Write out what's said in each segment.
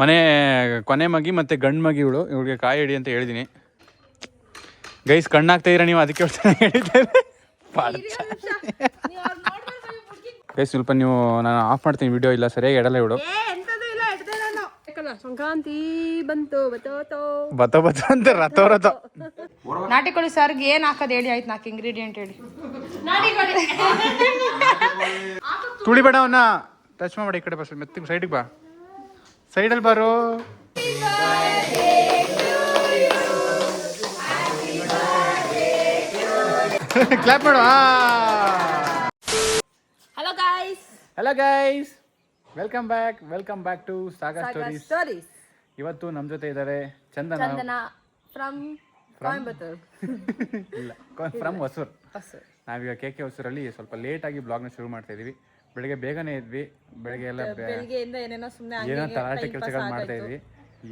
ಮನೆ ಕೊನೆ ಮಗಿ ಮತ್ತೆ ಗಂಡು ಮಗಿ ಇವಳು. ಇವಳಿಗೆ ಕಾಯಿ ಹಿಡಿ ಅಂತ ಹೇಳಿದ್ದೀನಿ ಗೈಸ್ ಕಣ್ಣಾಗ್ತಾ ಇರ ನೀವು ಅದಕ್ಕೆ ಹೇಳಿದ್ದೇನೆ. ಗೈಸ್ ಸ್ವಲ್ಪ ನೀವು ನಾನು ಆಫ್ ಮಾಡ್ತೀನಿ ವಿಡಿಯೋ ಇಲ್ಲ ಸರಿಯಾಗಿ ಎಡಲ್ಲ ಇವಳು. ಸಂಕ್ರಾಂತಿ ಬಂತು ಬತ್ತೋ ಬತೋ ಬತ್ತ ಅಂತ ರಥ ರಥ. ನಾಟಿ ಕೋಳಿ ಸಾರ್ಗೆ ಏನ್ ಹಾಕೋದು ಹೇಳಿ ಆಯ್ತು ನಾಲ್ಕು ಇಂಗ್ರೀಡಿಯೆಂಟ್ ಹೇಳಿ. ತುಳಿಬೇಡ ಅವನ್ನ ಟಚ್ ಮಾಡಿ ಈ ಕಡೆ ಬಸ್ ಮೆತ್ತಿಗೆ ಸೈಡಿಗೆ ಬಾ. ಸೈಡಲ್ಲಿ ಬಾರೋ. ಕ್ಲಾಪ್ ಮಾಡು hello guys hello guys welcome back welcome back to Sagar stories stories ಇವತ್ತು ನಮ್ಮ ಜೊತೆ ಇದ್ದಾರೆ ಚಂದನ. ಚಂದನ ಫ್ರಮ್ ಕೊಯಂಬತ್ತೂರ್ ಇಲ್ಲ ಫ್ರಮ್ ಹೊಸೂರ್. ನಾವೀಗ ಕೆ ಕೆ ಹೊಸೂರಲ್ಲಿ ಸ್ವಲ್ಪ ಲೇಟಾಗಿ ಬ್ಲಾಗ್ನ ಶುರು ಮಾಡ್ತಾ ಇದೀವಿ. ಬೆಳಗ್ಗೆ ಬೇಗನೆ ಇದ್ವಿ. ಬೆಳಗ್ಗೆ ಎಲ್ಲ ಬೆಳಿಗ್ಗೆಯಿಂದ ಏನೇನೋ ಸುಮ್ಮನೆ ಏನೋ ತಲಾಟೆ ಕೆಲಸಗಳು ಮಾಡ್ತಾ ಇದ್ವಿ.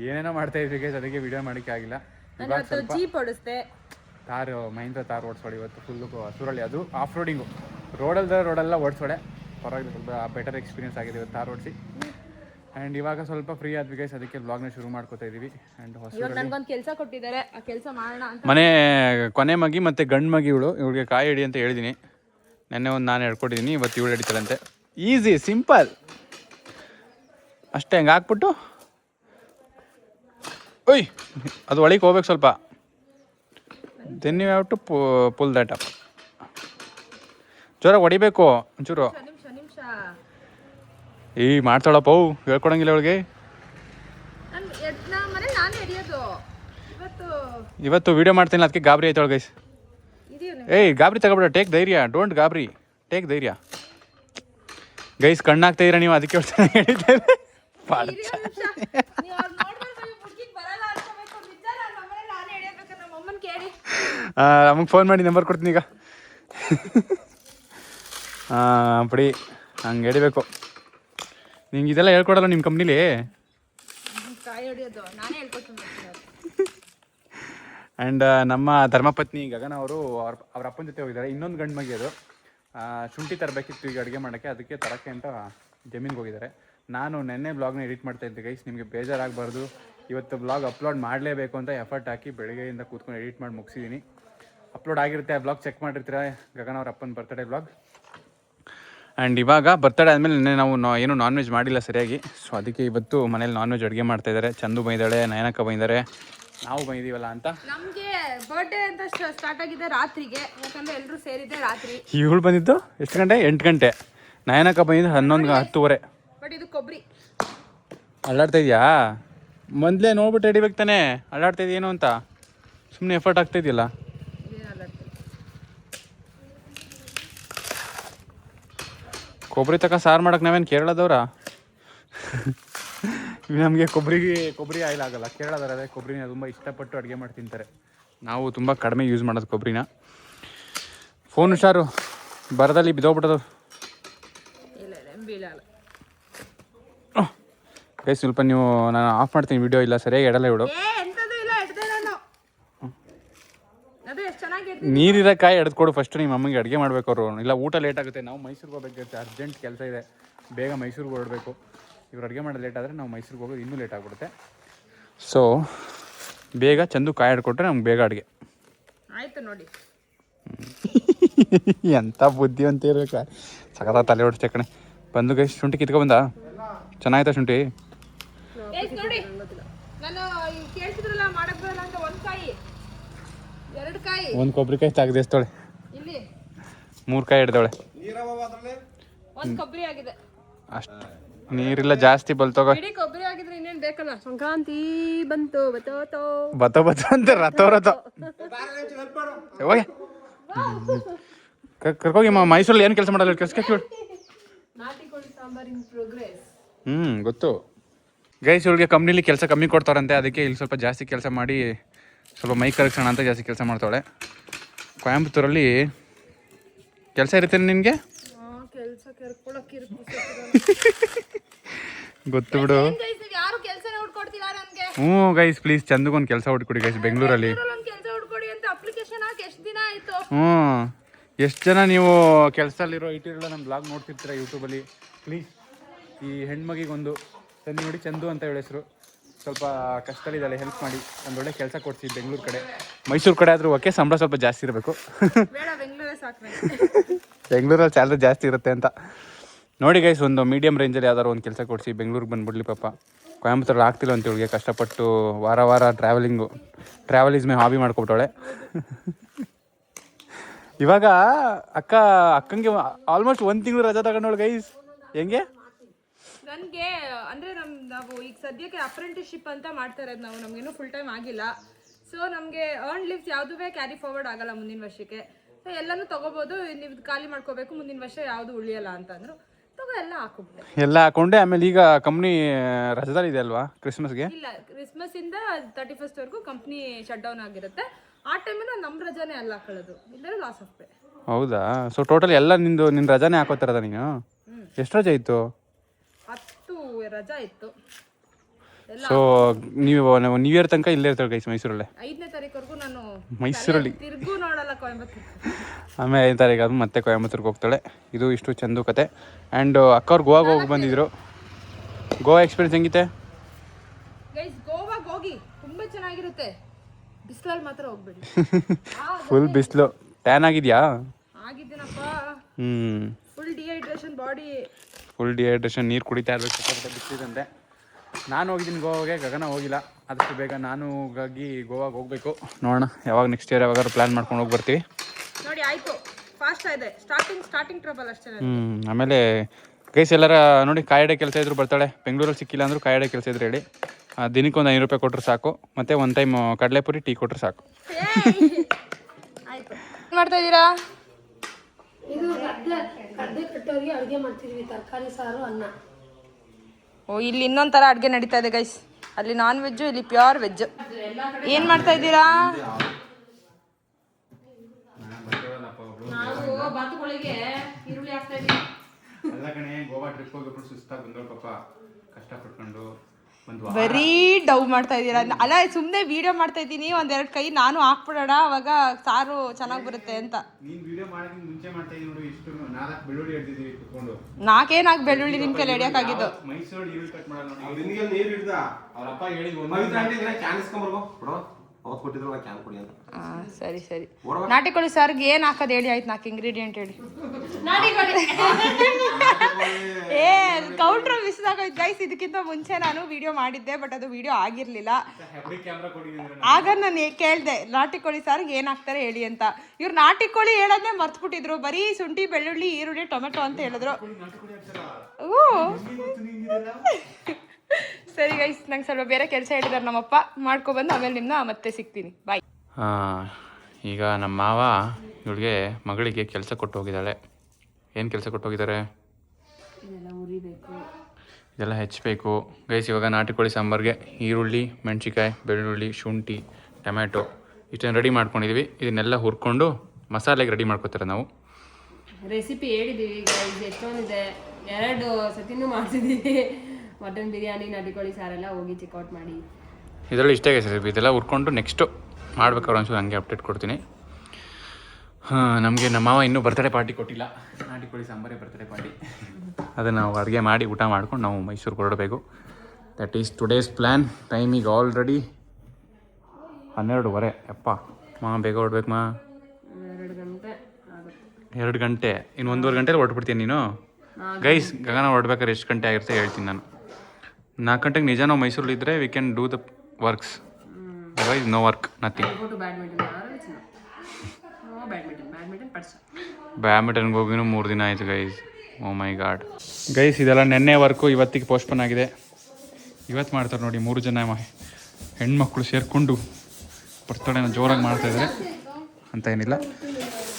ಏನೇನೋ ಮಾಡ್ತಾ ಇದ್ವಿ ಗೈಸ್ ಅದಕ್ಕೆ ವಿಡಿಯೋ ಮಾಡಕ್ಕೆ ಆಗಿಲ್ಲ. ಇವಾಗ ಇವತ್ತು ಜೀಪ್ ಓಡಿಸ್ದೆ. ತಾರು ಮಹೀಂದ್ರ ತಾರ್ ಓಡಿಸೋಡಿ ಇವತ್ತು ಫುಲ್ಲು ಸುರಳಿ ಅದು ಆಫ್ ರೋಡಿಂಗು ರೋಡಲ್ದ ರೋಡೆಲ್ಲ ಓಡಿಸೋಡೆ. ಪರವಾಗಿಲ್ಲ ಸ್ವಲ್ಪ ಬೆಟರ್ ಎಕ್ಸ್ಪೀರಿಯನ್ಸ್ ಆಗಿದೆ ಇವತ್ತು ತಾರು ಓಡಿಸಿ. ಆ್ಯಂಡ್ ಇವಾಗ ಸ್ವಲ್ಪ ಫ್ರೀ ಆದ್ವಿ ಗೈಸ್ ಅದಕ್ಕೆ ಬ್ಲಾಗ್ನ ಶುರು ಮಾಡ್ಕೋತಾ ಇದೀವಿ. ಆ್ಯಂಡ್ ನನ್ಗೊಂದು ಕೆಲಸ ಕೊಟ್ಟಿದ್ದಾರೆ. ಆ ಕೆಲಸ ಮಾಡೋಣ ಮನೆ ಕೊನೆ ಮಗಿ ಮತ್ತು ಗಂಡು ಮಗಿ ಇವಳು. ಇವಳಿಗೆ ಕಾಯಿ ಹಿಡಿ ಅಂತ ಹೇಳಿದ್ದೀನಿ ನೆನ್ನೆ ಒಂದು ನಾನು ಹೇಳ್ಕೊಟ್ಟಿದ್ದೀನಿ ಇವತ್ತು ಇವಳು ಹಿಡಿತಾರಂತೆ ಈಸಿ ಸಿಂಪಲ್ ಅಷ್ಟೇ ಹಂಗೆ ಹಾಕ್ಬಿಟ್ಟು? ಓಯ್ ಅದು ಒಳಗೆ ಹೋಗ್ಬೇಕು ಸ್ವಲ್ಪ. Then you have to pull that up ಜೋರಾಗಿ ಹೊಡಿಬೇಕು ಒಂಚೂರು. ಈ ಮಾಡ್ತಾಳಪ್ಪ ಅವು ಹೇಳ್ಕೊಡಂಗಿಲ್ಲ ಅವಳಿಗೆ. ಇವತ್ತು ವೀಡಿಯೋ ಮಾಡ್ತೀನಿ ಅದಕ್ಕೆ ಗಾಬರಿ ಆಯ್ತು ಗೈಸ್ ಏಯ್ ಗಾಬರಿ ತಗೋಬೇಡ ಟೇಕ್ ಧೈರ್ಯ ಡೋಂಟ್ ಗಾಬ್ರಿ ಟೇಕ್ ಧೈರ್ಯ. ಗೈಸ್ ಕಣ್ಣಾಗ್ತಾ ಇರ ನೀವು ಅದಕ್ಕೆ ಹೇಳಿದ್ದೇನೆ. ಪಾಡ್ ನಮಗೆ ಫೋನ್ ಮಾಡಿ ನಂಬರ್ ಕೊಡ್ತೀನಿ ಈಗ. ಹಾಂ ಬಿಡಿ ಹಂಗೆ ಹಿಡಿಬೇಕು ನಿಂಗೆ ಇದೆಲ್ಲ ಹೇಳ್ಕೊಡಲ್ಲ ನಿಮ್ಮ ಕಂಪ್ನಿಲಿ ಕಾಯಿ ಹೊಡಿಯೋದು ನಾನೇ ಹೇಳ್ಕೊಡ್ತೀನಿ ಆ್ಯಂಡ್ ನಮ್ಮ ಧರ್ಮಪತ್ನಿ ಗಗನ ಅವರು ಅವ್ರ ಅವ್ರ ಅಪ್ಪನ ಜೊತೆ ಹೋಗಿದ್ದಾರೆ. ಇನ್ನೊಂದು ಗಂಡು ಮಗಿ ಅದು. ಶುಂಠಿ ತರಬೇಕಿತ್ತು ಈಗ ಅಡುಗೆ ಮಾಡೋಕ್ಕೆ. ಅದಕ್ಕೆ ತರಕ್ಕೆ ಅಂತ ಜಮೀನ್ಗೆ ಹೋಗಿದ್ದಾರೆ. ನಾನು ನೆನ್ನೆ ಬ್ಲಾಗ್ನ ಎಡಿಟ್ ಮಾಡ್ತಾ ಇದ್ದೆ ಗೈಸ್ ನಿಮಗೆ ಬೇಜಾರಾಗಬಾರ್ದು. ಇವತ್ತು ಬ್ಲಾಗ್ ಅಪ್ಲೋಡ್ ಮಾಡಲೇಬೇಕು ಅಂತ ಎಫರ್ಟ್ ಹಾಕಿ ಬೆಳಗ್ಗೆಯಿಂದ ಕೂತ್ಕೊಂಡು ಎಡಿಟ್ ಮಾಡಿ ಮುಗಿಸಿದ್ದೀನಿ ಅಪ್ಲೋಡ್ ಆಗಿರುತ್ತೆ. ಆ ಬ್ಲಾಗ್ ಚೆಕ್ ಮಾಡಿರ್ತೀರ? ಗಗನ ಅವ್ರ ಅಪ್ಪನ ಬರ್ತಡೇ ಬ್ಲಾಗ್. ಆ್ಯಂಡ್ ಇವಾಗ ಬರ್ತಡೇ ಆದಮೇಲೆ ನಿನ್ನೆ ನಾವು ನಾ, ಏನು ನಾನ್ ವೆಜ್ ಮಾಡಿಲ್ಲ ಸರಿಯಾಗಿ. ಸೊ ಅದಕ್ಕೆ ಇವತ್ತು ಮನೇಲಿ ನಾನ್ ವೆಜ್ ಅಡುಗೆ ಮಾಡ್ತಾಯಿದ್ದಾರೆ ಚಂದು ಬೈದಾಳೆ ನಯನಕ ಬೈದಾರೆ. ನಾವು ಬಂದಿದೀವಲ್ಲ ಅಂತ? ನಮ್ಗೆ ಬರ್ಡೇ ಅಂತ ಸ್ಟಾರ್ಟ್ ಆಗಿದೆ ರಾತ್ರಿಗೆ. ಯಾಕಂದ್ರೆ ಎಲ್ಲರೂ ಸೇರಿದ್ದೆ ರಾತ್ರಿ. ಇವಳು ಬಂದಿದ್ದು ಎಷ್ಟು ಗಂಟೆ? ಎಂಟು ಗಂಟೆ. ನಯನಕ್ಕ ಬಂದಿದ್ದು ಹನ್ನೊಂದು ಹತ್ತುವರೆ. ಬಟ್ ಇದು ಕೊಬ್ಬರಿ. ಅಲ್ಲಾಡ್ತಾ ಇದೆಯಾ? ಮೊದಲೇ ನೋಡ್ಬಿಟ್ಟು ಹಿಡಿಬೇಕು ತಾನೆ? ಅಲ್ಲಾಡ್ತಾ ಇದೆಯೇನು ಅಂತ. ಸುಮ್ಮನೆ ಎಫರ್ಟ್ ಆಗ್ತಾ ಇದೆಯಲ್ಲ. ಕೊಬ್ಬರಿ ತಕ ಸಾರು ಮಾಡಕ್ಕೆ ನಾವೇನು ಕೇರಳದವ್ರ? ನಮಗೆ ಕೊಬ್ಬರಿಗೆ ಕೊಬ್ಬರಿ ಆಯಿಲ್ ಆಗಲ್ಲ. ಅದೇ ಕೊಬ್ಬರಿನ ತುಂಬ ಇಷ್ಟಪಟ್ಟು ಅಡುಗೆ ಮಾಡಿ ತಿಂತಾರೆ. ನಾವು ತುಂಬ ಕಡಿಮೆ ಯೂಸ್ ಮಾಡೋದು ಕೊಬ್ಬರಿನ. ಫೋನ್ ಹುಷಾರು. ಬರದಲ್ಲಿ ಬೀಳಲ್ಲ. ಗೈಸ್ ಸ್ವಲ್ಪ ನೀವು ನಾನು ಆಫ್ ಮಾಡ್ತೀನಿ ವಿಡಿಯೋ ಇಲ್ಲ ಸರಿಯಾಗಿ ಎಡಲ್ಲ ಬಿಡು. ನೀರಿರ ಕಾಯಿ ಎಡ್ಕೊಡು ಫಸ್ಟ್ ನಿಮ್ಮ ಅಮ್ಮಗೆ ಅಡುಗೆ ಮಾಡಬೇಕು ಅವರು. ಇಲ್ಲ ಊಟ ಲೇಟ್ ಆಗುತ್ತೆ. ನಾವು ಮೈಸೂರಿಗೆ ಹೋಗ್ಬೇಕಾಗುತ್ತೆ ಅರ್ಜೆಂಟ್ ಕೆಲಸ ಇದೆ. ಬೇಗ ಮೈಸೂರಿಗೆ ಹೊರಡಬೇಕು. ಇವ್ರು ಅಡುಗೆ ಮಾಡೋದು ಲೇಟ್ ಆದರೆ ನಾವು ಮೈಸೂರಿಗೆ ಹೋಗೋದು ಇನ್ನೂ ಲೇಟ್ ಆಗಿಬಿಡುತ್ತೆ. ಸೊ ಬೇಗ ಚಂದು ಕಾಯಿ ಹಿಡ್ಕೊಟ್ರೆ ನಮ್ಗೆ ಬೇಗ ಅಡುಗೆ. ಆಯ್ತು ನೋಡಿ. ಎಂಥ ಬುದ್ಧಿ ಅಂತ ಇರಬೇಕು ಸಖತ್ತ ತಲೆ ಹೊಡಿಸ್ತೆ ಕಣೆ. ಬಂದು ಗೈಸ್ ಶುಂಠಿ ಕಿತ್ಕೊ ಬಂದ ಚೆನ್ನಾಯ್ತಾ ಶುಂಠಿ ನೋಡಿ. ನಾನು ಈಗ ಕೇಳ್ತಿದ್ರಲ್ಲ ಮಾಡಕ್ ಬರಲ್ಲ ಅಂತ ಒಂದ್ ಕಾಯಿ. ಎರಡು ಕಾಯಿ. ಒಂದು ಮೂರು ಕಾಯಿ ಹಿಡ್ದವಳೆ ಒಂದ್ ಕೊಬ್ಬರಿ ಆಗಿದೆ. ಅಷ್ಟು. ನೀರಿಲ್ಲ ಜಾಸ್ತಿ ಬಲ್ತೋಗ ಕೊಬ್ಬರಿ ಆಗಿದ್ರೆ ಇನ್ನೇನ್ ಬೇಕಲ್ಲ? ಸಂಕ್ರಾಂತಿ ಬಂತು ಬತ್ತೋತೋ ಬತ ಬತ ಅಂತ ರಥ ರಥ. ಹೋಗಿ. ಕರ್ಕೋಗಿ ಮೈಸೂರಲ್ಲಿ ಏನು ಕೆಲಸ ಮಾಡಲ್ಲ? ಕೆಲಸ ಕೇಳು ಹ್ಞೂ ಗೊತ್ತು. ಗೈಸ್ ಇವಳಿಗೆ ಕಂಪ್ನಿಲಿ ಕೆಲಸ ಕಮ್ಮಿ ಕೊಡ್ತಾರಂತೆ. ಅದಕ್ಕೆ ಇಲ್ಲಿ ಸ್ವಲ್ಪ ಜಾಸ್ತಿ ಕೆಲಸ ಮಾಡಿ ಸ್ವಲ್ಪ ಮೈ ಕರೆಕ್ಷನ್ ಅಂತ ಜಾಸ್ತಿ ಕೆಲಸ ಮಾಡ್ತಾಳೆ ಕೊಯಂಬತ್ತೂರಲ್ಲಿ ಕೆಲಸ ಇರುತ್ತೆ ನಿನಗೆ? ಗೊತ್ತು ಬಿಡು. ಯಾರು ಕೆಲ್ಸನೇ ಹುಡ್ಕೊಡ್ತಿಲ್ಲ ನನ್ಗೆ ಹ್ಞೂ ಗೈಸ್ ಪ್ಲೀಸ್ ಚಂದಗೊಂದು ಕೆಲಸ ಹುಡ್ಕೊಡಿ ಗೈಸ್ ಬೆಂಗಳೂರಲ್ಲಿ. ಒಂದ್ ಕೆಲ್ಸ ಹುಡ್ಕೊಡಿ ಅಂತ ಅಪ್ಲಿಕೇಶನ್ ಹಾಕಿ ಎಷ್ಟ್ ದಿನ ಆಯ್ತು? ಹ್ಞೂ. ಎಷ್ಟು ಜನ ನೀವು ಕೆಲಸದಲ್ಲಿರೋ ಇಟ್ಟಿರಲ್ಲ ನಮ್ಮ ಬ್ಲಾಗ್ ನೋಡ್ತಿರ್ತೀರ ಯೂಟ್ಯೂಬಲ್ಲಿ ಪ್ಲೀಸ್ ಈ ಹೆಣ್ಮಗಿಗೊಂದು ಚಂದು ನೋಡಿ ಚಂದು ಅಂತ ಹೇಳಿ ಹೆಸರು. ಸ್ವಲ್ಪ ಕಷ್ಟದಲ್ಲಿದ್ದಾಳೆ ಹೆಲ್ಪ್ ಮಾಡಿ. ಒಂದೊಳ್ಳೆ ಒಳ್ಳೆ ಕೆಲಸ ಕೊಡ್ತೀವಿ ಬೆಂಗಳೂರು ಕಡೆ. ಮೈಸೂರು ಕಡೆ ಆದರೂ ಓಕೆ ಸಂಬಳ ಸ್ವಲ್ಪ ಜಾಸ್ತಿ ಇರಬೇಕು. ಬೆಂಗಳೂರಲ್ಲಿ ಸ್ಯಾಲ್ರಿ ಜಾಸ್ತಿ ಇರುತ್ತೆ ಅಂತ. ನೋಡಿ ಗೈಸ್ ಒಂದು ಮೀಡಿಯಮ್ ರೇಂಜಲ್ಲಿ ಯಾವ್ದಾದ್ರು ಒಂದು ಕೆಲಸ ಕೊಡಿಸಿ ಬೆಂಗಳೂರಿಗೆ ಬಂದುಬಿಡ್ಲಿ ಪಾಪ. ಕೊಯಂಬತ್ತೂರಲ್ಲಿ ಆಗ್ತಿಲ್ಲ ಅಂತ ಇವಳಿಗೆ ಕಷ್ಟಪಟ್ಟು ವಾರ ವಾರ travelling travel is my hobby ಮಾಡ್ಕೊಬಿಟ್ಟವಳೆ. ಇವಾಗ ಅಕ್ಕ ಅಕ್ಕಂಗೆ ಆಲ್ಮೋಸ್ಟ್ ಒಂದು ತಿಂಗಳು ರಜಾ ತಗೊಂಡವಳು ಗೈಸ್ ಹೆಂಗೆ? ನನಗೆ ಅಂದರೆ ನಮ್ಮ ನಾವು ಈಗ ಸದ್ಯಕ್ಕೆ ಅಪ್ರೆಂಟಿಸ್ಶಿಪ್ ಅಂತ ಮಾಡ್ತಾ ಇರೋದು ನಾವು ನಮಗೇನು ಫುಲ್ ಟೈಮ್ ಆಗಿಲ್ಲ. ಸೊ ನಮಗೆ ಅರ್ನ್ ಲಿಫ್ಟ್ ಯಾವುದೂ ಕ್ಯಾರಿ ಫಾರ್ವರ್ಡ್ ಆಗಲ್ಲ ಮುಂದಿನ ವರ್ಷಕ್ಕೆ. ಸೊ ಎಲ್ಲಾನು ತಗೋಬಹುದು ನೀವು ಖಾಲಿ ಮಾಡ್ಕೋಬೇಕು ಮುಂದಿನ ವರ್ಷ ಯಾವುದು ಉಳಿಯಲ್ಲ ಅಂತಂದ್ರು. ತಗೋ ಎಲ್ಲ ಎಲ್ಲ ಹಾಕೊಂಡೆ ಆಮೇಲೆ ಈಗ ಕಂಪ್ನಿ ರಜದಲ್ಲಿ ಇದೆ ಅಲ್ವಾ ಕ್ರಿಸ್ಮಸ್ಗೆ ಇಲ್ಲ ಕ್ರಿಸ್ಮಸ್ ಇಂದ ತರ್ಟಿ ಫಸ್ಟ್ ವರೆಗೂ ಕಂಪ್ನಿ ಶಟ್ ಡೌನ್ ಆಗಿರುತ್ತೆ. ಆ ಟೈಮಲ್ಲಿ ನಮ್ಮ ರಜಾನೇ ಅಲ್ಲ ಹಾಕೊಳ್ಳೋದು ಇಲ್ಲದ್ರೆ ಲಾಸ್ ಆಫ್ ಪೇ ಹೌದಾ? ಸೊ ಟೋಟಲ್ ಎಲ್ಲ ನಿಂದು ನಿನ್ನ ರಜಾನೇ ಹಾಕೋತಾರದ ನೀನು? ಎಷ್ಟು ರಜೆ ಇತ್ತು? ಹತ್ತು ರಜಾ ಇತ್ತು. ಸೊ ನೀವು ನ್ಯೂ ಇಯರ್ ತನಕ ಇಲ್ಲೇ ಇರ್ತಾರೆ ಗೈಸ್ ಮೈಸೂರಲ್ಲೇ? ಐದನೇ ತಾರೀಕುವರೆಗೂ ನಾನು ಮೈಸೂರಲ್ಲಿ. ತಿರ್ಗೂ ನೋಡಲ್ಲ ಕೊಯಂಬತ್ತೂರು. ಆಮೇಲೆ ಐದನೇ ತಾರೀಕು ಅದು ಮತ್ತೆ ಕೊಯಂಬತ್ತೂರ್ಗೆ ಹೋಗ್ತಾಳೆ. ಇದು ಇಷ್ಟು ಚಂದು ಕತೆ. ಆ್ಯಂಡ್ ಅಕ್ಕವ್ರು ಗೋವಾಗೆ ಹೋಗಿ ಬಂದಿದ್ರು. ಗೋವಾ ಎಕ್ಸ್ಪೀರಿಯನ್ಸ್ ಹೆಂಗಿತ್ತೆ ಗೈಸ್ ಗೋವಾಗ್ ಹೋಗಿ ತುಂಬಾ ಚೆನ್ನಾಗಿರುತ್ತೆ. ಬಿಸಿಲಲ್ಲಿ ಮಾತ್ರ ಹೋಗ್ಬೇಡಿ. ಫುಲ್ ಬಿಸಿಲು. ಟ್ಯಾನ್ ಆಗಿದೆಯಾ? ಆಗಿದ್ದೀನಪ್ಪ. ಹ್ಞೂ full dehydration body full dehydration ನೀರು ಕುಡಿತಾ ಇರಬೇಕು. ಬಿಸಿಲಿದೆ ಬಿಸಿಲಿದಂತೆ ನಾನು ಹೋಗಿದ್ದೀನಿ ಗೋವಾಗೆ ಗಗನ ಹೋಗಿಲ್ಲ. ಅದಕ್ಕೆ ಬೇಗ ನಾನು ಹೋಗಿ ಗೋವಾಗೆ ಹೋಗಬೇಕು. ನೋಡೋಣ ಯಾವಾಗ ನೆಕ್ಸ್ಟ್ ಇಯರ್ ಯಾವಾಗಾದ್ರು ಪ್ಲ್ಯಾನ್ ಮಾಡ್ಕೊಂಡು ಹೋಗಿ ಬರ್ತೀವಿ. ನೋಡಿ ಆಯ್ತು. ಫಾಸ್ಟ್ ಇದೆ ಸ್ಟಾರ್ಟಿಂಗ್ ಸ್ಟಾರ್ಟಿಂಗ್ ಟ್ರಬಲ್ ಅಷ್ಟೇ ನನಗೆ. ಹ್ಞೂ ಆಮೇಲೆ ಕೈಸ್ ಎಲ್ಲರ ನೋಡಿ ಕಾಯಡೆ ಕೆಲಸ ಇದ್ರು ಬರ್ತಾಳೆ. ಬೆಂಗಳೂರಲ್ಲಿ ಸಿಕ್ಕಿಲ್ಲ ಅಂದರೂ ಕಾಯಡೆ ಕೆಲಸ ಇದ್ರು ಹೇಳಿ. ದಿನಕ್ಕೆ ಒಂದು ಐನೂರು ರೂಪಾಯಿ ಕೊಟ್ಟರು ಸಾಕು. ಮತ್ತೆ ಒಂದು ಟೈಮ್ ಕಡಲೆಪುರಿ ಟೀ ಕೊಟ್ಟರು ಸಾಕು. ಆಯ್ತು. ಮಾಡ್ತಾ ಇದ್ದೀರಾ? ಇದು ಕಡ್ಲೆ ಕಡ್ಲೆ ಕಟ್ಟೋರಿಗೆ ಅಡುಗೆ ಮಾಡ್ತಿದ್ವಿ. ತರಕಾರಿ ಸಾರು ಅನ್ನ. ಓ ಇಲ್ಲಿ ಇನ್ನೊಂದ್ ತರ ಅಡ್ಗೆ ನಡೀತಾ ಇದೆ ಗೈಸ್ ಅಲ್ಲಿ ನಾನ್ ವೆಜ್ ಇಲ್ಲಿ ಪ್ಯೂರ್ ವೆಜ್ ಏನ್ ಮಾಡ್ತಾ ಇದ್ದೀರಾ? ಈರುಳ್ಳಿ ಹಾಕ್ತಾ ಇದೀವಿ ಎಲ್ಲ ಕಣೆ ಗೋವಾ ಟ್ರಿಪ್ ಹೋಗಿಬಿಟ್ಟು ಸುಸ್ತಾಗಿ ಬಂದಳು ಪಾಪ. ಕಷ್ಟಪಟ್ಕೊಂಡು ಒಂದು ಬರೀ ಡೌ ಮಾಡ್ತಾ ಇದ್ದೀರಾ ಅಲ್ಲ ಸುಮ್ಮನೆ ವಿಡಿಯೋ ಮಾಡ್ತಾ ಇದ್ದೀನಿ. ಒಂದೆರಡು ಕೈ ನಾನು ಹಾಕ್ಬಿಡೋಣ. ಅವಾಗ ಸಾರು ಚೆನ್ನಾಗಿ ಬರುತ್ತೆ ಅಂತ. ನೀನು ವಿಡಿಯೋ ಮಾಡೋಕ್ಕಿಂತ ಮುಂಚೆ ಮಾಡ್ತಾ ಇದ್ದೀನಿ ನೋಡಿ ಇಷ್ಟು ನಾಲ್ಕು ಬೆಳ್ಳುಳ್ಳಿ ಹಿಡ್ದಿದ್ದೀವಿ ಕುತ್ಕೊಂಡು ನಾಲ್ಕೇನಾಗಿ ಬೆಳ್ಳುಳ್ಳಿ ನಿಮ್ ಕೈಲಿ ಹಿಡಿಯೋಕ್ಕಾಗಿದ್ದು ಮೈಸೂರು ಈರುಳ್ಳಿ ಕೊಟ್ಟಿದ್ರು ಕ್ಯಾನ್ ಅವತ್ತು ಕೊಡಿ ಅಂತ ಆ, ಸರಿ ಸರಿ ನಾಟಿ ಕೋಳಿ ಸಾರ್ಗೆ ಏನ್ ಹಾಕೋದು ಹೇಳಿ ಆಯ್ತು ನಾಲ್ಕು ಇಂಗ್ರೀಡಿಯೆಂಟ್ ಹೇಳಿ ಏ ಕೌಂಟ್ರ್ ಮಿಸ್ ಆಗೋಯ್ತು ಗೈಸ್ ಇದಕ್ಕಿಂತ ಮುಂಚೆ ನಾನು ವಿಡಿಯೋ ಮಾಡಿದ್ದೆ ಬಟ್ ಅದು ವಿಡಿಯೋ ಆಗಿರಲಿಲ್ಲ ಆಗ ನಾನು ಕೇಳಿದೆ ನಾಟಿ ಕೋಳಿ ಸಾರಿಗೆ ಏನು ಹಾಕ್ತಾರೆ ಹೇಳಿ ಅಂತ ಇವ್ರು ನಾಟಿ ಕೋಳಿ ಹೇಳೋದನ್ನೇ ಮರ್ತ್ಬಿಟ್ಟಿದ್ರು ಬರೀ ಶುಂಠಿ ಬೆಳ್ಳುಳ್ಳಿ ಈರುಳ್ಳಿ ಟೊಮೆಟೊ ಅಂತ ಹೇಳಿದ್ರು ಓ ಸರಿ ಗೈಸ್ ನಂಗೆ ಸ್ವಲ್ಪ ಬೇರೆ ಕೆಲಸ ಹೇಳಿದಾರೆ ನಮ್ಮಪ್ಪ. ಮಾಡ್ಕೊಬಂದು ಆಮೇಲೆ ನಿಮ್ಮನ್ನ ಮತ್ತೆ ಸಿಗ್ತೀನಿ. ಬಾಯ್ ಹಾಂ ಈಗ ನಮ್ಮ ಮಾವ ಇವಳಿಗೆ ಮಗಳಿಗೆ ಕೆಲಸ ಕೊಟ್ಟು ಹೋಗಿದ್ದಾಳೆ. ಏನು ಕೆಲಸ ಕೊಟ್ಟು ಹೋಗಿದ್ದಾರೆ? ಇದೆಲ್ಲ ಹೆಚ್ಚಬೇಕು. ಗೈಸ್ ಇವಾಗ ನಾಟಿ ಕೋಳಿ ಸಾಂಬಾರ್ಗೆ ಈರುಳ್ಳಿ ಮೆಣಸಿಕಾಯಿ ಬೆಳ್ಳುಳ್ಳಿ ಶುಂಠಿ ಟೊಮ್ಯಾಟೊ ಇಷ್ಟನ್ನು ರೆಡಿ ಮಾಡ್ಕೊಂಡಿದ್ದೀವಿ ಇದನ್ನೆಲ್ಲ ಹುರ್ಕೊಂಡು ಮಸಾಲೆಗೆ ರೆಡಿ ಮಾಡ್ಕೋತಾರೆ ನಾವು. ರೆಸಿಪಿ ಹೇಳಿದ್ದೀವಿ ಈಗ ಇದು ಎಷ್ಟೊಂದಿದೆ? ಎರಡು ಸತಿನೂ ಮಾಡ್ತಿದ್ದೀವಿ ಮಟನ್ ಬಿರಿಯಾನಿ ನಾಟಿಕೋಳಿ ಸಾರೆಲ್ಲ ಹೋಗಿ ಚೆಕ್ಔಟ್ ಮಾಡಿ. ಇದರಲ್ಲಿ ಇಷ್ಟೇ ಸರ್ ಇದೆಲ್ಲ ಹುರ್ಕೊಂಡು ನೆಕ್ಸ್ಟು ಮಾಡ್ಬೇಕಾದ್ರೆ ಒಂಚೂರು ಹಂಗೆ ಅಪ್ಡೇಟ್ ಕೊಡ್ತೀನಿ. ಹಾಂ ನಮಗೆ ನಮ್ಮ ಮಾವ ಇನ್ನೂ ಬರ್ತಡೇ ಪಾರ್ಟಿ ಕೊಟ್ಟಿಲ್ಲ. ನಾಟಿ ಕೋಳಿ ಸಾಂಬಾರೇ ಬರ್ತಡೇ ಪಾರ್ಟಿ ಅದನ್ನು ನಾವು ಅಡುಗೆ ಮಾಡಿ ಊಟ ಮಾಡ್ಕೊಂಡು ನಾವು ಮೈಸೂರು ಹೊರಡಬೇಕು. That is today's plan time ಈಗ ಆಲ್ರೆಡಿ ಹನ್ನೆರಡುವರೆ. ಅಪ್ಪ ಮಾ ಬೇಗ ಹೊಡ್ಬೇಕು ಮಾ. ಎರಡು ಗಂಟೆ ಆಗುತ್ತೆ. ಎರಡು ಗಂಟೆ. ಇನ್ನು ಒಂದೂವರೆ ಗಂಟೆಲಿ ಹೊರಟ್ಬಿಡ್ತೀನಿ ನೀನು. ಗೈಸ್ ಗಗನ ಹೊರಡ್ಬೇಕಾದ್ರೆ ಎಷ್ಟು ಗಂಟೆ ಆಗಿರುತ್ತೆ ಹೇಳ್ತೀನಿ ನಾನು. ನಾಲ್ಕು ಗಂಟೆಗೆ ನಿಜ ನಾವು ಮೈಸೂರಲ್ಲಿದ್ದರೆ we can do the works otherwise no work nothing ಬ್ಯಾಡ್ಮಿಂಟನ್ಗೆ ಹೋಗಿನೂ ಮೂರು ದಿನ ಆಯಿತು guys oh my God guys ಇದೆಲ್ಲ ನೆನ್ನೆ ವರ್ಕು ಇವತ್ತಿಗೆ ಪೋಸ್ಟ್ಪೋನ್ ಆಗಿದೆ. ಇವತ್ತು ಮಾಡ್ತಾರೆ ನೋಡಿ ಮೂರು ಜನ ಹೆಣ್ಮಕ್ಳು ಸೇರಿಕೊಂಡು ಬರ್ತಡೇನ ಜೋರಾಗಿ ಮಾಡ್ತಾಯಿದ್ದಾರೆ ಅಂತ ಏನಿಲ್ಲ.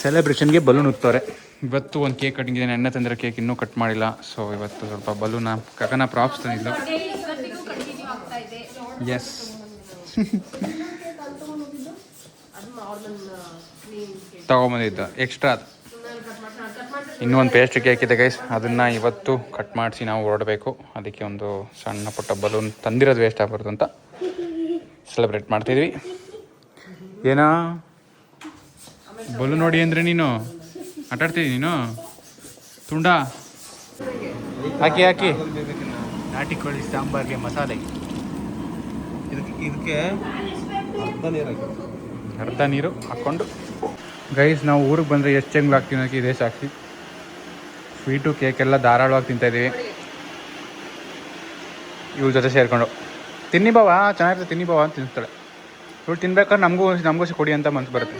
ಸೆಲೆಬ್ರೇಷನ್ಗೆ ಬಲೂನ್ ಉತ್ತಾರೆ ಇವತ್ತು ಒಂದು ಕೇಕ್ ಕಟ್ಟಿಂಗ್ ಇದೆ ನೆನ್ನೆ ತಂದಿರೋ ಕೇಕ್ ಇನ್ನೂ ಕಟ್ ಮಾಡಿಲ್ಲ. ಸೊ ಇವತ್ತು ಸ್ವಲ್ಪ ಬಲೂನ ಕಗನ ಪ್ರಾಪ್ಸ್ ತಂದಿದ್ದು ಎಸ್ ತಗೊಂಬಂದಿದ್ದ. ಎಕ್ಸ್ಟ್ರಾ ಅದು ಇನ್ನೂ ಒಂದು ಪೇಸ್ಟ್ ಕೇಕ್ ಇದೆ ಗೈಸ್ ಅದನ್ನು ಇವತ್ತು ಕಟ್ ಮಾಡಿಸಿ ನಾವು ಹೊರಡಬೇಕು. ಅದಕ್ಕೆ ಒಂದು ಸಣ್ಣ ಪುಟ್ಟ ಬಲೂನ್ ತಂದಿರೋದು ವೇಸ್ಟ್ ಆಗ್ಬಾರ್ದು ಅಂತ ಸೆಲೆಬ್ರೇಟ್ ಮಾಡ್ತಿದ್ವಿ. ಏನೋ? ಬಲೂನ್ ನೋಡಿ ಅಂದರೆ ನೀನು? ಆಟಾಡ್ತಿದ್ದಿ ನೀನು? ತುಂಡ? ಹಾಕಿ ಹಾಕಿ. ನಾಟಿ ಕೋಳಿ ಸಾಂಬಾರ್ಗೆ ಮಸಾಲೆ. ಇದಕ್ಕೆ ಇದಕ್ಕೆ ಅರ್ಧ ನೀರು ಹಾಕಿ. ಅರ್ಧ ನೀರು ಹಾಕ್ಕೊಂಡು. ಗೈಸ್ ನಾವು ಊರಿಗೆ ಬಂದರೆ ಎಷ್ಟು ಚೆಂಗ್ಳು ಹಾಕ್ತೀವಿ ಅನ್ನೋಕ್ಕೆ ಇದೇ ಸಾಕ್ಷಿ. ಸ್ವೀಟು ಕೇಕ್ ಎಲ್ಲ ಧಾರಾಳವಾಗಿ ತಿಂತಾಯಿದ್ದೀವಿ ಇವ್ರ ಜೊತೆ ಸೇರಿಕೊಂಡು. ತಿನ್ನಿ ಬಾವ ಚೆನ್ನಾಗಿರ್ತದೆ ತಿನ್ನಿ ಬಾವ ಅಂತ ತಿನ್ನಿಸ್ತಾಳೆ ಇವಳು ತಿನ್ಬೇಕಾದ್ರೆ ನಮಗೂ ನಮಗೂ ಕೊಡಿ ಅಂತ ಮನ್ಸು ಬರುತ್ತೆ.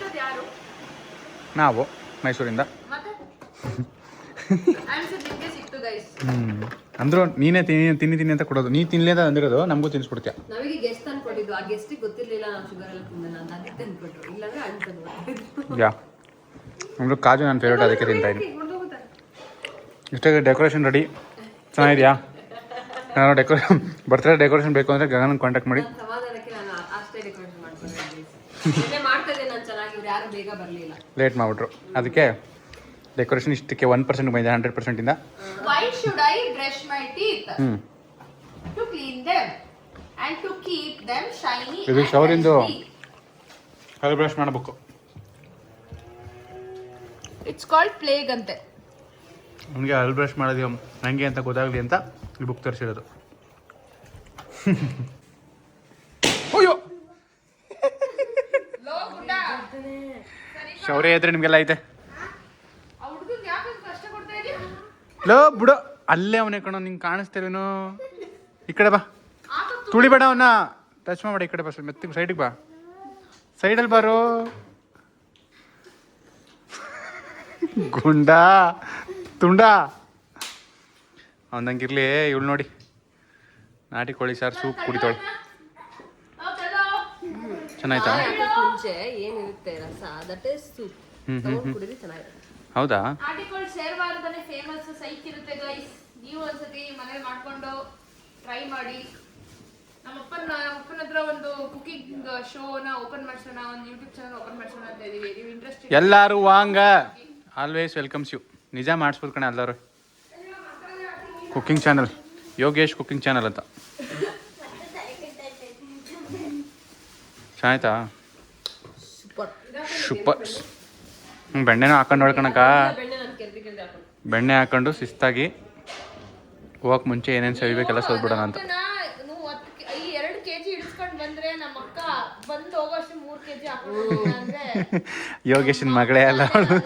ನಾವು ಮೈಸೂರಿಂದ. ಹ್ಞೂ ಅಂದರೂ ನೀನೇ ತಿನ್ನಿ ತಿನ್ನಿ ತಿನ್ನಿ ಅಂತ ಕೊಡೋದು. ನೀ ತಿನ್ಲಿ ಅಂತ ಅಂದಿರೋದು ನಮಗೂ ತಿನ್ಸ್ಬಿಡ್ತೀಯ? ನಮಗೆ ಗೆಸ್ಟ್ ಆ ಗೆಸ್ಟಿಗೆ ಗೊತ್ತಿರ್ಲಿಲ್ಲ ನಾವು ಶುಗರ್ ಎಲ್ಲ ತಿಂದ ಅಂತ ಅದಕ್ಕೆ ಇಲ್ಲಾಂದ್ರೆ ಹಣ್ಣು ಯಾ. ನಮ್ಮದು ಕಾಜು ನನ್ನ ಫೇವ್ರೇಟ್ ಅದಕ್ಕೆ ತಿಂತಾ ಇದ್ದೀನಿ. ಇಷ್ಟೇ ಡೆಕೋರೇಷನ್ ರೆಡಿ ಚೆನ್ನಾಗಿದೆಯಾ? ನಾನು ಡೆಕೋರೇಷನ್ ಬರ್ತಾರೆ ಡೆಕೋರೇಷನ್ ಬೇಕು ಅಂದರೆ ಗಗನ ಕಾಂಟ್ಯಾಕ್ಟ್ ಮಾಡಿ. ನಾನು ನಾನು ಲೇಟ್ ಮಾಡಿಬಿಟ್ರು. ಅದಕ್ಕೆ ಡೆಕೋರೇಷನ್ ಇಷ್ಟಕ್ಕೆ ಒನ್ ಪರ್ಸೆಂಟ್ ಬಂದಿದೆ hundred ಪರ್ಸೆಂಟಿಂದ why should I brush my teeth hmm to clean them and to keep them shiny ಇದು ಶೌರಿಂದು ಕಲರ್ ಬ್ರಷ್ ಮಾಡಬೇಕು ಇಟ್ಸ್ ಕಾಲ್ಡ್ ಪ್ಲೇಗ್ ಅಂತೆ ನನಗೆ ಅಲ್ಲಿ ಬ್ರಷ್ ಮಾಡೋದು ನನಗೆ ಅಂತ ಗೊತ್ತಾಗಲಿ ಅಂತ ಈ ಬುಕ್ ತರಿಸಿರೋದು. ಅಯ್ಯೋ! ಶೌರ್ಯ ಇದ್ರೆ ನಿಮಗೆಲ್ಲ ಐತೆ ಆ ಹುಡುಗಂಗೆ ಯಾಕೆ ಕಷ್ಟ ಕೊಡ್ತಾ ಇದೀಯ ಲೋ ಬಿಡು. ಅಲ್ಲೇ ಅವನೇ ಕಣೋ ನಿಂಗೆ ಕಾಣಿಸ್ತೇವೇನು ಈ ಕಡೆ ಬಾ. ತುಳಿಬೇಡ ಅವನ. ಟಚ್ ಮಾಡಬೇಡ ಈ ಕಡೆ ಬಾ ಮೆತ್ತಿಗೆ ಸೈಡಿಗೆ ಬಾ. ಸೈಡಲ್ಲಿ ಬಾರೋ. ಗುಂಡ. ತುಂಡ. ಅವನಂಗಿರ್ಲಿ ಇವಳು ನೋಡಿ. ನಾಟಿ ಕೋಳಿ ಸಾರು ಸೂಪ್ ಕುಡಿತಾಳೆ ಚೆನ್ನಾಯ್ತಾ? ಏನಿರುತ್ತೆ ರಸ ದಟ್ ಇಸ್ ಸೂಪ್ ಕುಡಿದ್ರೆ ಚೆನ್ನಾಗಿರುತ್ತೆ ಹೌದಾ? ಆರ್ಟಿಕಲ್ ಶೇರ್ ಅಂತಾನೆ ಫೇಮಸ್ ಸೈಕ್ ಇರುತ್ತೆ ಗೈಸ್ ನೀವು ಒಂದ್ಸತಿ ಮನೆ ಮಾಡ್ಕೊಂಡು ಟ್ರೈ ಮಾಡಿ. ನಮ್ಮಪ್ಪನ ನಮ್ಮಪ್ಪನ ಹತ್ರ ಒಂದು ಕುಕಿಂಗ್ ಶೋನ ಓಪನ್ ಮಾಡ್ಸೋಣ ಒಂದು ಯೂಟ್ಯೂಬ್ ಚಾನಲ್ ಓಪನ್ ಮಾಡ್ಸೋಣ ಅಂತ ಇದೀವಿ. ನೀವು ಇಂಟ್ರೆಸ್ಟ್ ಎಲ್ಲರೂ ವಾಂಗ. ಆಲ್ವೇಸ್ ವೆಲ್ಕಮ್ಸ್ ಯು ನಿಜ ಮಾಡಿಸ್ಬೋದು ಕಣ ಎಲ್ಲರೂ. Cooking channel Yogesh cooking channel ಅಂತ. ಚೆನ್ನಾಯ್ತಾ ಸೂಪರ್. ಬೆಣ್ಣೆನೂ ಹಾಕೊಂಡು ಹೊಡ್ಕೊಳಕ ಬೆಣ್ಣೆ ನಾನು ಕೆರ್ದಿ ಕೆರ್ದಿ ಹಾಕೊಂಡು ಬೆಣ್ಣೆ ಹಾಕೊಂಡು ಶಿಸ್ತಾಗಿ ಹೋಗಕ್ಕೆ ಮುಂಚೆ ಏನೇನು ಸವಿಬೇಕೆಲ್ಲ ಸೋದ್ಬಿಡೋಣ ಅಂತ. ನೀವು ಹತ್ತು ಈ ಎರಡು ಕೆಜಿ ಇಳಿಸ್ಕೊಂಡು ಬಂದ್ರೆ ನಮ್ಮ ಅಕ್ಕ ಬಂದು ಹೋಗೋಷ್ಟು ಮೂರ್ ಕೆಜಿ ಹಾಕೊಂಡು ಅಂದ್ರೆ ಯೋಗೇಶನ್ ಮಗಳೇ ಅಲ್ಲ ಅವಳು.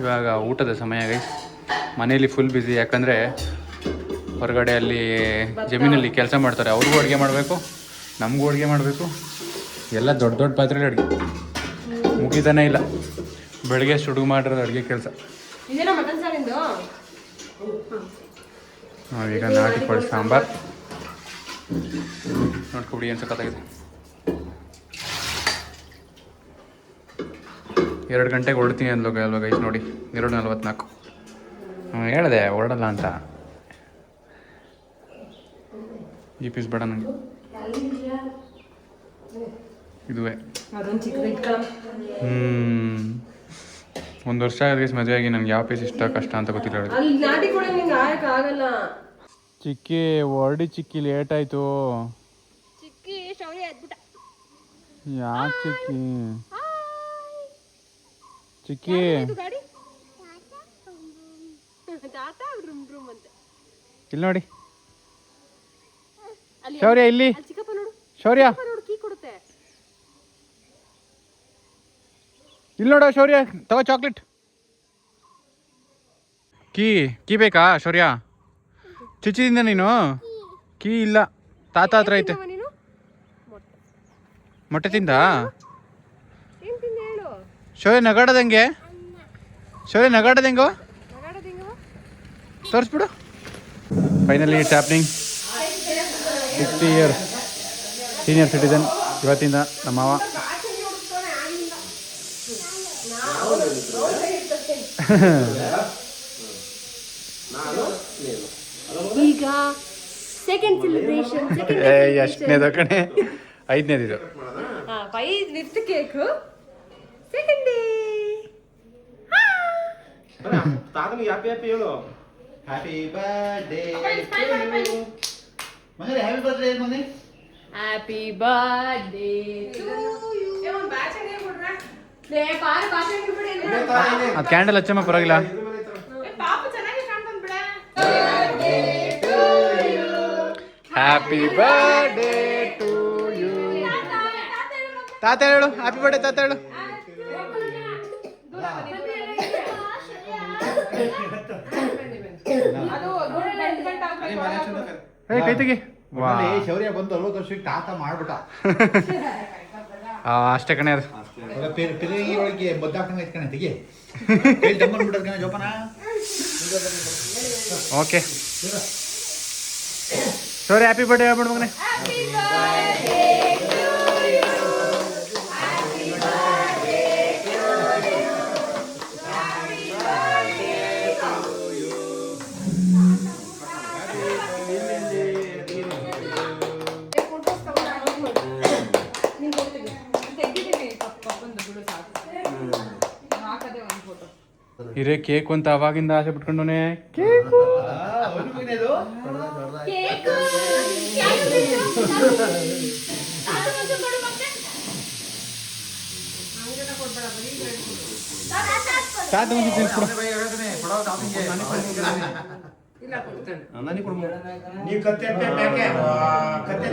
ಇವಾಗ ಊಟದ ಸಮಯ ಗೈಸ್ ಮನೇಲಿ ಫುಲ್ ಬ್ಯುಸಿ ಯಾಕಂದರೆ ಹೊರಗಡೆ ಅಲ್ಲಿ ಜಮೀನಲ್ಲಿ ಕೆಲಸ ಮಾಡ್ತಾರೆ. ಅವ್ರಿಗೂ ಅಡುಗೆ ಮಾಡಬೇಕು ನಮಗೂ ಅಡುಗೆ ಮಾಡಬೇಕು. ಎಲ್ಲ ದೊಡ್ಡ ದೊಡ್ಡ ಪಾತ್ರೆಯಲ್ಲಿ ಅಡುಗೆ. ಮುಗಿತಾನೆ ಇಲ್ಲ. ಬೆಳಗ್ಗೆ ಸುಡು ಮಾಡಿರೋದು ಅಡುಗೆ ಕೆಲಸ. ನಾವೀಗ ನಾಟಿ ಕೋಳಿ ಸಾಂಬಾರ್. ನೋಡ್ಕೊಬಿಡಿ ಏನು ಸಖತ್ತಾಗಿದೆ. ಎರಡು ಗಂಟೆಗೆ ಹೊರಡ್ತೀನಿ ಅಂದ್ಲು ಅಲ್ವ ಗೈಸ್ ನೋಡಿ ಎರಡು ನಲ್ವತ್ನಾಲ್ಕು. ಹ್ಞೂ ಹೇಳಿದೆ ಹೊರಡಲ್ಲ ಅಂತ. ಈ ಪೀಸ್ ಬೇಡ ನನಗೆ ಇದುವೇ. ಅದೊಂದು ಚಿಕ್ಕದು ಒಂದು ವರ್ಷ ಆಗಿದೆ ಮದುವೆ ಆಗಿ ನನಗೆ ಯಾವ ಪೀಸ್ ಇಷ್ಟ ಕಷ್ಟ ಅಂತ ಗೊತ್ತಿಲ್ಲ. ಅಲ್ಲಿ ನಾಟಿ ಕೂಡ ನಿಂಗೆ ಆಗಲ್ಲ. ಚಿಕ್ಕಿ ಹೊರಡಿ ಚಿಕ್ಕಿ ಲೇಟ್ ಆಯ್ತು. ಚಿಕ್ಕಿ ಶೌರ್ಯ ಎದ್ಬಿಟ್ಟ. ಯಾಕೆ ಚಿಕ್ಕಿ? ಚಿಕ್ಕಿ. ಗಾಡಿ? ತಾತ ರೂಮ್ ರೂಮ್ ಅಂತೆ. ಇಲ್ಲಿ ನೋಡಿ. ಶೌರ್ಯ ಇಲ್ಲಿ. ಅಲ್ಲಿ ಚಿಕ್ಕಪ್ಪ ನೋಡು. ಶೌರ್ಯ. ನೋಡು ಕೀ ಕೊಡುತ್ತೆ. ಇಲ್ಲಿ ನೋಡು ಶೌರ್ಯ ತಗೋ ಚಾಕ್ಲೇಟ್ ಕೀ ಕೀ ಬೇಕಾ ಶೌರ್ಯ? ಚುಚ್ಚಿದಿಂದ ನೀನು? ಕೀ ಇಲ್ಲ. ತಾತ ಹತ್ರ ಐತೆ. ಮೊಟ್ಟೆ ತಿಂದ? ಶೌರ್ಯ ನಗಾಡೋದಂಗೆ? ಶೌರ್ಯ ನಗಾಡೋದಂಗೋ? ತೋರಿಸ್ಬಿಡು. Finally it's happening sixty year senior citizen ಇವತ್ತಿಂದ ನಮ್ಮ ಮಾವ ಈಗ ಸೆಕೆಂಡ್ ಸೆಲೆಬ್ರೇಷನ್ ಎಷ್ಟನೇದು ಕಣೆ. ಐದನೇದಿದು. ಹಾ five with cake second day ತಾತನಿಗೆ happy happy ಹೇಳು. ಹ್ಯಾಪಿ ಬರ್ಡೇ ಮಗನೇ ಹ್ಯಾಪಿ ಬರ್ಡೇ ಮನೆ. ಹ್ಯಾಪಿ ಬರ್ಡೇ ಅದು ಕ್ಯಾಂಡಲ್ ಹಚ್ಚಮ್ಮ ಪರವಾಗಿಲ್ಲ. ಪಾಪ ಚೆನ್ನಾಗಿ ಕಾಣ್ತಾನೆ ಬಿಡ ಹ್ಯಾಪಿ ಬರ್ಡೇ ಟು ಯು ತಾತ ಹೇಳು ಹ್ಯಾಪಿ ಬರ್ಡೇ ತಾತ ಹೇಳು. ಏ ಕೈ ತೆಗಿ. ಶೌರ್ಯ ಬಂದು ಅರವತ್ತು ವರ್ಷಕ್ಕೆ ತಾತ ಮಾಡ್ಬಿಟ್ಟ. ಆ, ಅಷ್ಟೇ ಕಣೆ ಅದು. ಪೆರಿ ಪೆರಿಗಿ ಒಳಗೆ ಮದ್ದಾಕಂಗ ಇಟ್ಕಣೆ ತೆಗಿ ಕೈ ಡಮ್ಮನ್ ಬಿಡೋದ್ ಕಣ ಜೋಪಾನ. ಓಕೆ ಸರಿ ಹ್ಯಾಪಿ ಬರ್ಡೇ ಹೇಳ್ಬಿಡು ಹಿರೇ ಕೇಕ್ ಅಂತ ಅವಾಗಿಂದ ಆಸೆ ಬಿಟ್ಕೊಂಡವನೆ ಕೇಕು. ಕತ್ತೆ ಯಾಕೆ ಕತ್ತೆ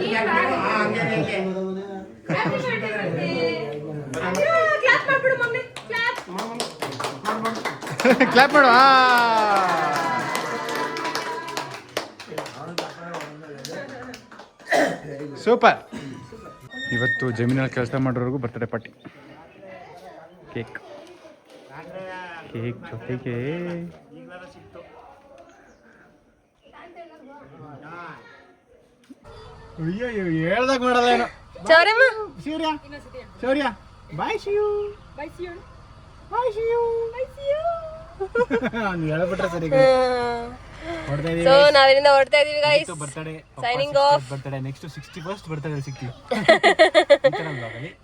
ಕ್ಲಾಪ್ ಮಾಡ್ಬಿಡು ಮಮ್ಮಿ ಕ್ಲಾಪ್ ಕ್ಲಾಪ್ ಮಾಡು ಆ. ಸೂಪರ್ ಇವತ್ತು ಜಮೀನಲ್ಲಿ ಕೆಲಸ ಮಾಡೋರಿಗೂ ಬರ್ತಡೇ ಪಾರ್ಟಿ ಕೇಕ್ ಕೇಕ್ ಜೊತೆಗೆ ಅಯ್ಯೋ ಹೇಳ್ದಾಗ ಮಾಡಲ್ಲ ಏನೋ. Chauramma Surya Shaurya. Bye see you bye see you bye see you bye see you you ಅವ್ನು ಹೇಳ್ಬಿಟ್ರೆ ಸರಿ ಹೊಡ್ತಾ ಸೊ ನಾವಿಲ್ಲಿಂದ ಹೊರಡ್ತಾ ಇದೀವಿ guys birthday Signing off. Birthday next sixty first birthday ಸಿಗ್ತೀವಿ.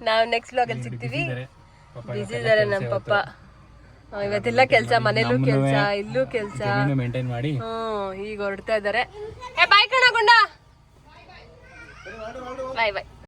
ನಾವು ನೆಕ್ಸ್ಟ್ ಅಲ್ಲಿ ಸಿಗ್ತೀವಿ. ಬಿಸಿ ಇದಾರೆ ನಮ್ಮ ಪಪ್ಪ. ಇವತ್ತೆಲ್ಲ ಕೆಲ್ಸ ಮನೇಲೂ ಕೆಲ್ಸ ಇಲ್ಲೂ ಕೆಲ್ಸ. ಮೇಂಟೈನ್ ಮಾಡಿ. ಹ್ಮ್ ಈಗ ಹೊರಡ್ತಾ ಇದಾರೆ ಏ ಬಾಯ್ ಕಣ ಗುಂಡ. ಬಾಯ್ ಬಾಯ್